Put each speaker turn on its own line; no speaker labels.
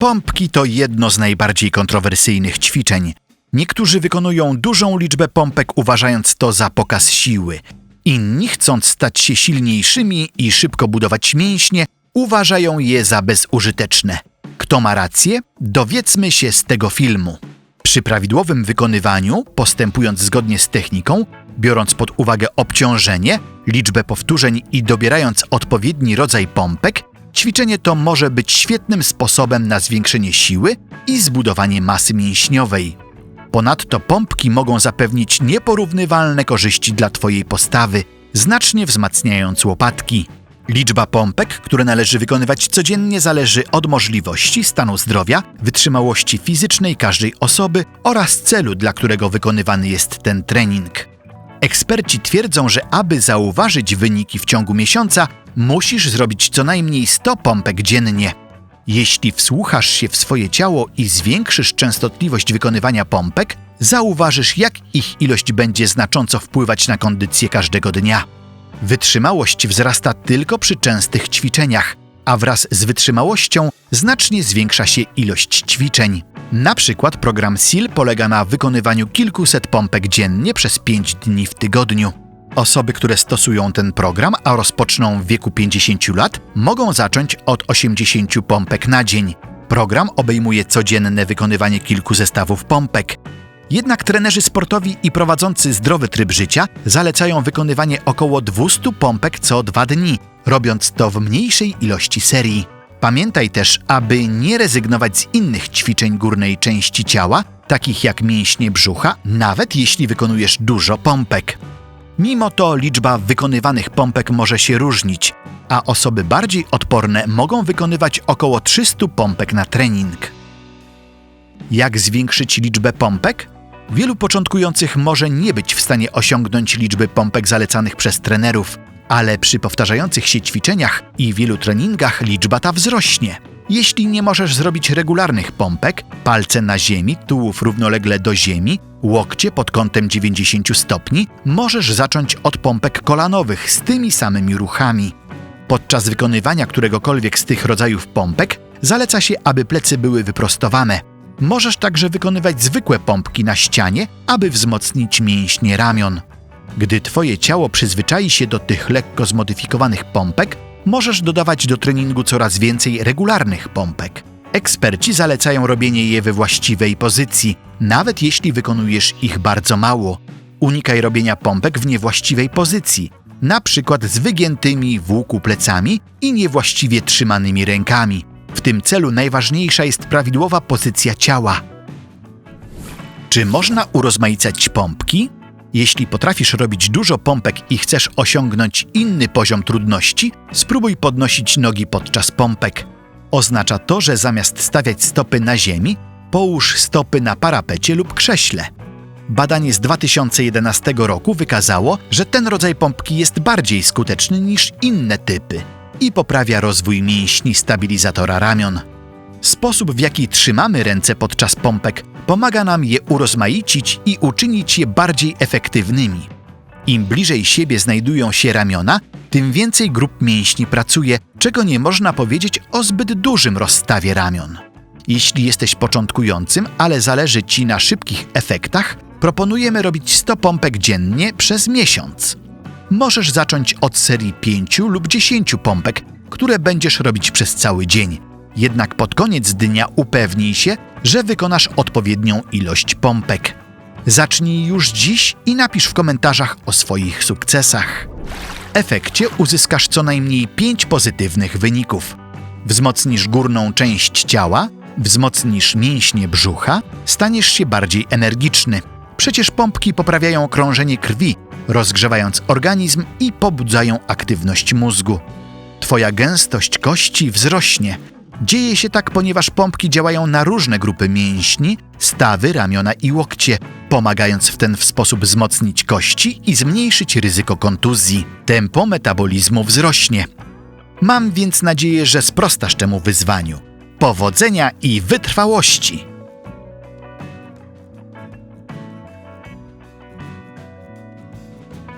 Pompki to jedno z najbardziej kontrowersyjnych ćwiczeń. Niektórzy wykonują dużą liczbę pompek, uważając to za pokaz siły. Inni, chcąc stać się silniejszymi i szybko budować mięśnie, uważają je za bezużyteczne. Kto ma rację? Dowiedzmy się z tego filmu. Przy prawidłowym wykonywaniu, postępując zgodnie z techniką, biorąc pod uwagę obciążenie, liczbę powtórzeń i dobierając odpowiedni rodzaj pompek, ćwiczenie to może być świetnym sposobem na zwiększenie siły i zbudowanie masy mięśniowej. Ponadto pompki mogą zapewnić nieporównywalne korzyści dla Twojej postawy, znacznie wzmacniając łopatki. Liczba pompek, które należy wykonywać codziennie, zależy od możliwości, stanu zdrowia, wytrzymałości fizycznej każdej osoby oraz celu, dla którego wykonywany jest ten trening. Eksperci twierdzą, że aby zauważyć wyniki w ciągu miesiąca, musisz zrobić co najmniej 100 pompek dziennie. Jeśli wsłuchasz się w swoje ciało i zwiększysz częstotliwość wykonywania pompek, zauważysz, jak ich ilość będzie znacząco wpływać na kondycję każdego dnia. Wytrzymałość wzrasta tylko przy częstych ćwiczeniach, a wraz z wytrzymałością znacznie zwiększa się ilość ćwiczeń. Na przykład program SIL polega na wykonywaniu kilkuset pompek dziennie przez 5 dni w tygodniu. Osoby, które stosują ten program, a rozpoczną w wieku 50 lat, mogą zacząć od 80 pompek na dzień. Program obejmuje codzienne wykonywanie kilku zestawów pompek. Jednak trenerzy sportowi i prowadzący zdrowy tryb życia zalecają wykonywanie około 200 pompek co dwa dni, robiąc to w mniejszej ilości serii. Pamiętaj też, aby nie rezygnować z innych ćwiczeń górnej części ciała, takich jak mięśnie brzucha, nawet jeśli wykonujesz dużo pompek. Mimo to liczba wykonywanych pompek może się różnić, a osoby bardziej odporne mogą wykonywać około 300 pompek na trening. Jak zwiększyć liczbę pompek? Wielu początkujących może nie być w stanie osiągnąć liczby pompek zalecanych przez trenerów, ale przy powtarzających się ćwiczeniach i wielu treningach liczba ta wzrośnie. Jeśli nie możesz zrobić regularnych pompek, palce na ziemi, tułów równolegle do ziemi, łokcie pod kątem 90 stopni, możesz zacząć od pompek kolanowych z tymi samymi ruchami. Podczas wykonywania któregokolwiek z tych rodzajów pompek zaleca się, aby plecy były wyprostowane. Możesz także wykonywać zwykłe pompki na ścianie, aby wzmocnić mięśnie ramion. Gdy Twoje ciało przyzwyczai się do tych lekko zmodyfikowanych pompek, możesz dodawać do treningu coraz więcej regularnych pompek. Eksperci zalecają robienie je we właściwej pozycji, nawet jeśli wykonujesz ich bardzo mało. Unikaj robienia pompek w niewłaściwej pozycji, na przykład z wygiętymi w łuku plecami i niewłaściwie trzymanymi rękami. W tym celu najważniejsza jest prawidłowa pozycja ciała. Czy można urozmaicać pompki? Jeśli potrafisz robić dużo pompek i chcesz osiągnąć inny poziom trudności, spróbuj podnosić nogi podczas pompek. Oznacza to, że zamiast stawiać stopy na ziemi, połóż stopy na parapecie lub krześle. Badanie z 2011 roku wykazało, że ten rodzaj pompki jest bardziej skuteczny niż inne typy i poprawia rozwój mięśni stabilizatora ramion. Sposób, w jaki trzymamy ręce podczas pompek, pomaga nam je urozmaicić i uczynić je bardziej efektywnymi. Im bliżej siebie znajdują się ramiona, tym więcej grup mięśni pracuje, czego nie można powiedzieć o zbyt dużym rozstawie ramion. Jeśli jesteś początkującym, ale zależy Ci na szybkich efektach, proponujemy robić 100 pompek dziennie przez miesiąc. Możesz zacząć od serii 5 lub 10 pompek, które będziesz robić przez cały dzień. Jednak pod koniec dnia upewnij się, że wykonasz odpowiednią ilość pompek. Zacznij już dziś i napisz w komentarzach o swoich sukcesach. W efekcie uzyskasz co najmniej 5 pozytywnych wyników. Wzmocnisz górną część ciała, wzmocnisz mięśnie brzucha, staniesz się bardziej energiczny. Przecież pompki poprawiają krążenie krwi, rozgrzewając organizm i pobudzają aktywność mózgu. Twoja gęstość kości wzrośnie. Dzieje się tak, ponieważ pompki działają na różne grupy mięśni, stawy, ramiona i łokcie, pomagając w ten sposób wzmocnić kości i zmniejszyć ryzyko kontuzji. Tempo metabolizmu wzrośnie. Mam więc nadzieję, że sprostasz temu wyzwaniu. Powodzenia i wytrwałości!